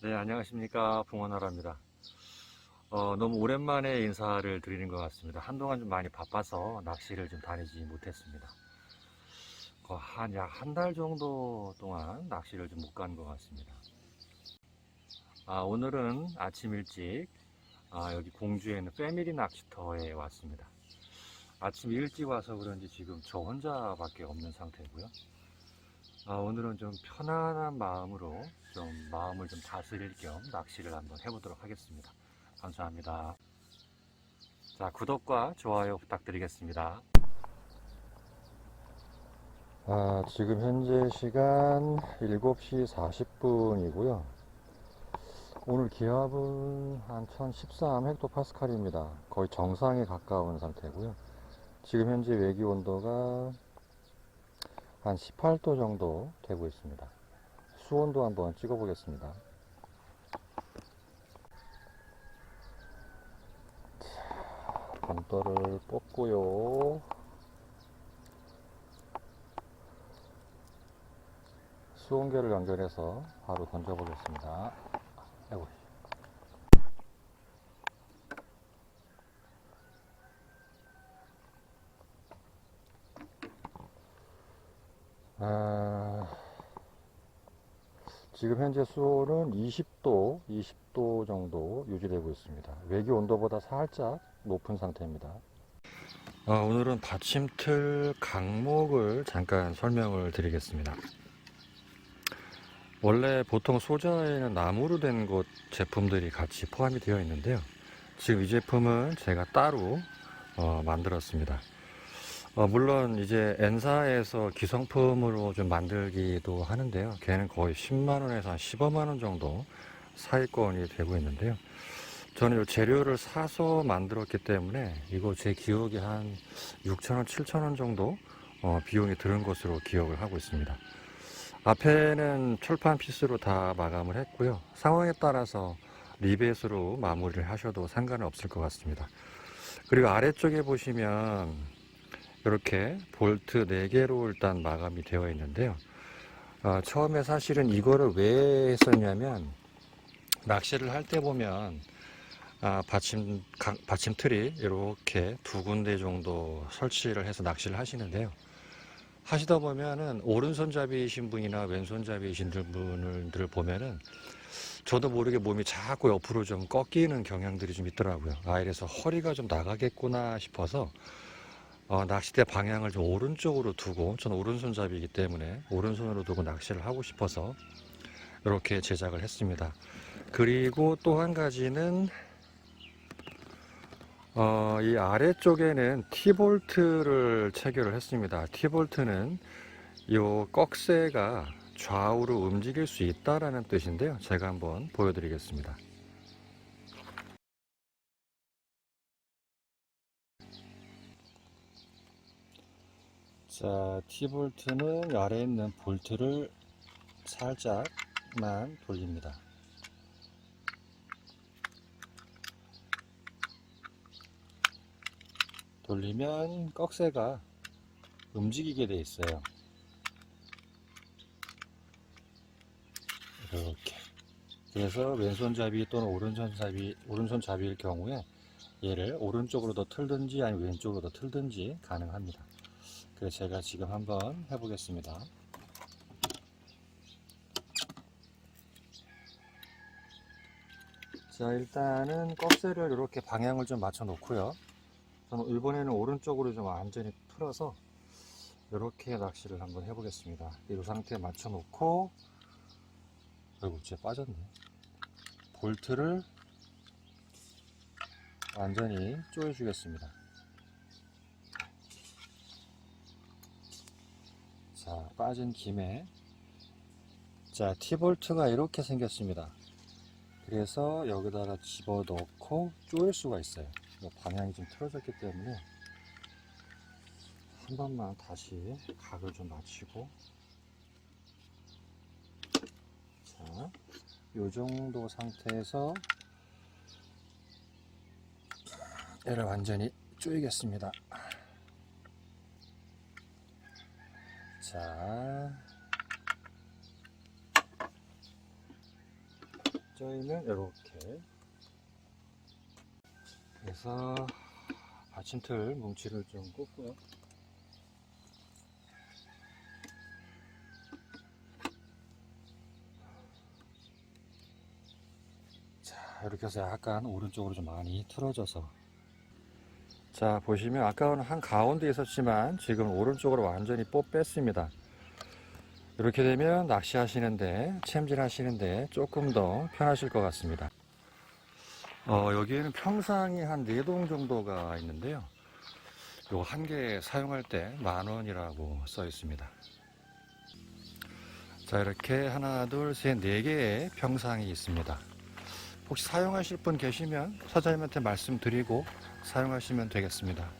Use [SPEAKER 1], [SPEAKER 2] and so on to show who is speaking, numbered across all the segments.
[SPEAKER 1] 네, 안녕하십니까. 봉원하라입니다. 어, 너무 오랜만에 인사를 드리는 것 같습니다. 한동안 좀 많이 바빠서 낚시를 좀 다니지 못했습니다. 어, 한, 약 한 달 정도 동안 낚시를 좀 못 간 것 같습니다. 아, 오늘은 아침 일찍, 아, 여기 공주에 있는 패밀리 낚시터에 왔습니다. 아침 일찍 와서 그런지 지금 저 혼자밖에 없는 상태고요. 아, 오늘은 좀 편안한 마음으로 좀 마음을 좀 다스릴 겸 낚시를 한번 해보도록 하겠습니다. 감사합니다. 자, 구독과 좋아요 부탁드리겠습니다. 아, 지금 현재 시간 7시 40분이고요. 오늘 기압은 한 1013 헥토파스칼입니다. 거의 정상에 가까운 상태고요. 지금 현재 외기 온도가 한 18도 정도 되고 있습니다. 수온도 한번 찍어 보겠습니다. 본떠를 뽑고요. 수온계를 연결해서 바로 던져 보겠습니다. 아이고. 아, 지금 현재 수온은 20도, 20도 정도 유지되고 있습니다. 외기 온도보다 살짝 높은 상태입니다. 아, 오늘은 받침틀 강목을 잠깐 설명을 드리겠습니다. 원래 보통 소자에는 나무로 된 것 제품들이 같이 포함이 되어 있는데요. 지금 이 제품은 제가 따로 어, 만들었습니다. 어, 물론 이제 N사에서 기성품으로 좀 만들기도 하는데요. 걔는 거의 10만 원에서 한 15만 원 정도 사이권이 되고 있는데요. 저는 이 재료를 사서 만들었기 때문에 이거 제 기억에 한 6천 원, 7천 원 정도 어, 비용이 드는 것으로 기억을 하고 있습니다. 앞에는 철판 피스로 다 마감을 했고요. 상황에 따라서 리벳으로 마무리를 하셔도 상관은 없을 것 같습니다. 그리고 아래쪽에 보시면 이렇게 볼트 4개로 일단 마감이 되어 있는데요. 아, 처음에 사실은 이거를 왜 했었냐면 낚시를 할 때 보면 아, 받침, 각- 받침틀이 이렇게 두 군데 정도 설치를 해서 낚시를 하시는데요. 하시다 보면은 오른손잡이이신 분이나 왼손잡이이신 분들 보면은 저도 모르게 몸이 자꾸 옆으로 좀 꺾이는 경향들이 좀 있더라고요. 아, 이래서 허리가 좀 나가겠구나 싶어서 어, 낚싯대 방향을 좀 오른쪽으로 두고 저는 오른손잡이이기 때문에 오른손으로 두고 낚시를 하고 싶어서 이렇게 제작을 했습니다. 그리고 또 한 가지는 어, 이 아래쪽에는 T볼트를 체결을 했습니다. T볼트는 이 꺽쇠가 좌우로 움직일 수 있다라는 뜻인데요. 제가 한번 보여드리겠습니다. 자, T볼트는 아래에 있는 볼트를 살짝만 돌립니다. 돌리면 꺽쇠가 움직이게 돼 있어요. 이렇게. 그래서 왼손잡이 또는 오른손잡이, 오른손잡이일 경우에 얘를 오른쪽으로 더 틀든지 아니면 왼쪽으로 더 틀든지 가능합니다. 그래서 제가 지금 한번 해보겠습니다. 자, 일단은 꺽쇠를 이렇게 방향을 좀 맞춰 놓고요. 저는 이번에는 오른쪽으로 좀 완전히 풀어서 이렇게 낚시를 한번 해보겠습니다. 이 상태에 맞춰 놓고, 아이고, 진짜 빠졌네. 볼트를 완전히 조여주겠습니다. 자, 빠진 김에 자, T볼트가 이렇게 생겼습니다. 그래서 여기다가 집어넣고 조일 수가 있어요. 뭐 방향이 좀 틀어졌기 때문에 한 번만 다시 각을 좀 맞추고 자, 요 정도 상태에서 얘를 완전히 조이겠습니다. 자, 조이면 이렇게 그래서 받침틀 뭉치를 좀 꽂고요. 자, 이렇게 해서 약간 오른쪽으로 좀 많이 틀어져서 자, 보시면 아까는 한 가운데 있었지만 지금 오른쪽으로 완전히 뽑 뺐습니다. 이렇게 되면 낚시하시는데, 챔질 하시는데 조금 더 편하실 것 같습니다. 어, 여기에는 평상이 한 4동 정도가 있는데요. 요 한 개 사용할 때 만 원이라고 써 있습니다. 자, 이렇게 하나, 둘, 셋, 네 개의 평상이 있습니다. 혹시 사용하실 분 계시면 사장님한테 말씀드리고 사용하시면 되겠습니다.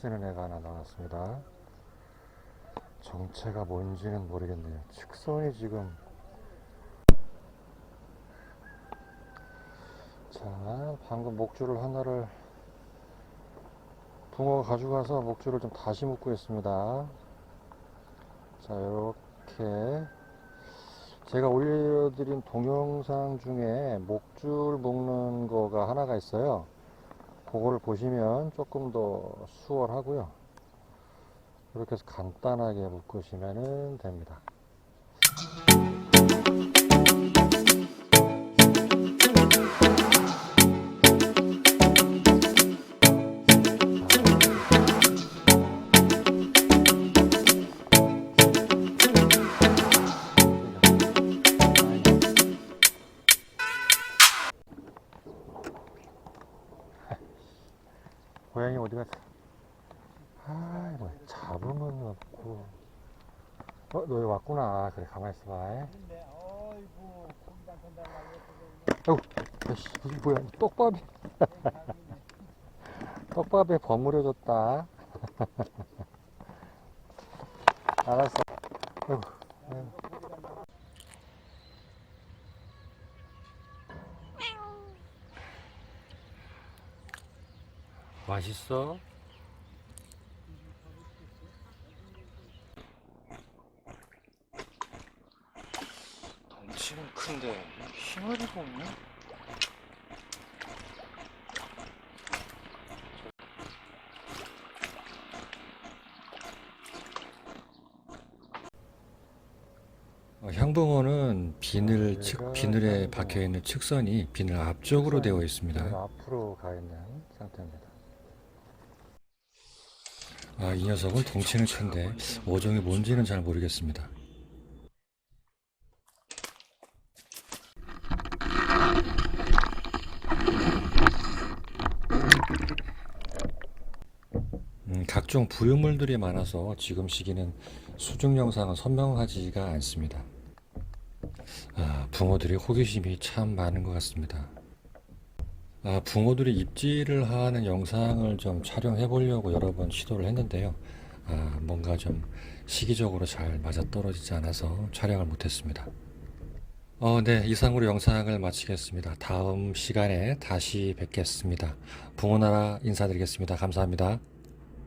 [SPEAKER 1] 쓰는 애가 하나 나왔습니다. 정체가 뭔지는 모르겠네요. 측선이 지금. 자, 방금 목줄을 하나를 붕어가 가져가서 목줄을 좀 다시 묶고 있습니다. 자, 이렇게. 제가 올려드린 동영상 중에 목줄 묶는 거가 하나가 있어요. 그거를 보시면 조금 더 수월하고요. 이렇게 해서 간단하게 묶으시면 됩니다. 고양이 어디 갔어? 아, 뭐 잡으면 없고. 어, 너 여기 왔구나. 그래, 가만히 있어봐. 아이고, 아이씨, 이게 뭐야? 떡밥이. 떡밥에 버무려졌다. 알았어. 아이고. 맛있어? 덩치는 큰데 힘어리가 없네? 어, 향붕어는 비늘
[SPEAKER 2] 아,
[SPEAKER 1] 측, 비늘에. 박혀 있는 측선이 비늘 앞쪽으로 되어 있습니다.
[SPEAKER 2] 앞으로 가 있는 상태입니다.
[SPEAKER 1] 아, 이 녀석은 덩치는 큰데 어종이 뭔지는 잘 모르겠습니다. 음, 각종 부유물들이 많아서 지금 시기는 수중 영상은 선명하지가 않습니다. 아, 붕어들의 호기심이 참 많은 것 같습니다. 아, 붕어들이 입질을 하는 영상을 좀 촬영해 보려고 여러 번 시도를 했는데요. 아, 뭔가 좀 시기적으로 잘 맞아떨어지지 않아서 촬영을 못했습니다. 어, 네, 이상으로 영상을 마치겠습니다. 다음 시간에 다시 뵙겠습니다. 붕어나라 인사드리겠습니다. 감사합니다.